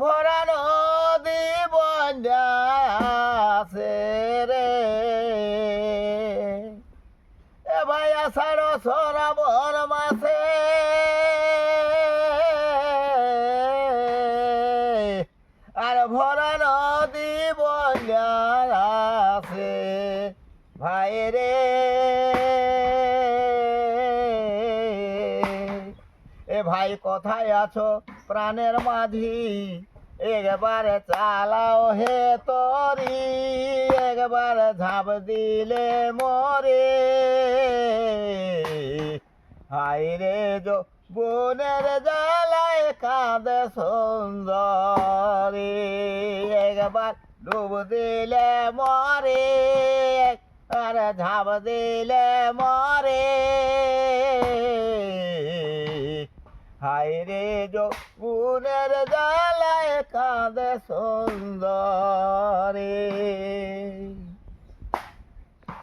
ভরা নদী বন্যাছে রে। এ ভাই আষাঢ় সরাবর মাসে। আর ভরা নদী বন্যাছে ভাই রে। এ ভাই কথায় আছো? প্রাণের মাঝি। একবারে চালাও হে তরি, একবার ঝাঁপ দিলে মরে। হাই রে যো, বনের জ্বালায় কাঁদে সুন্দরী। একবার ডুব দিলে মরে আর ঝাঁপ দিলে মরে। হাই রে যো গুণের জ্বালায় কাঁদে সুন্দরে।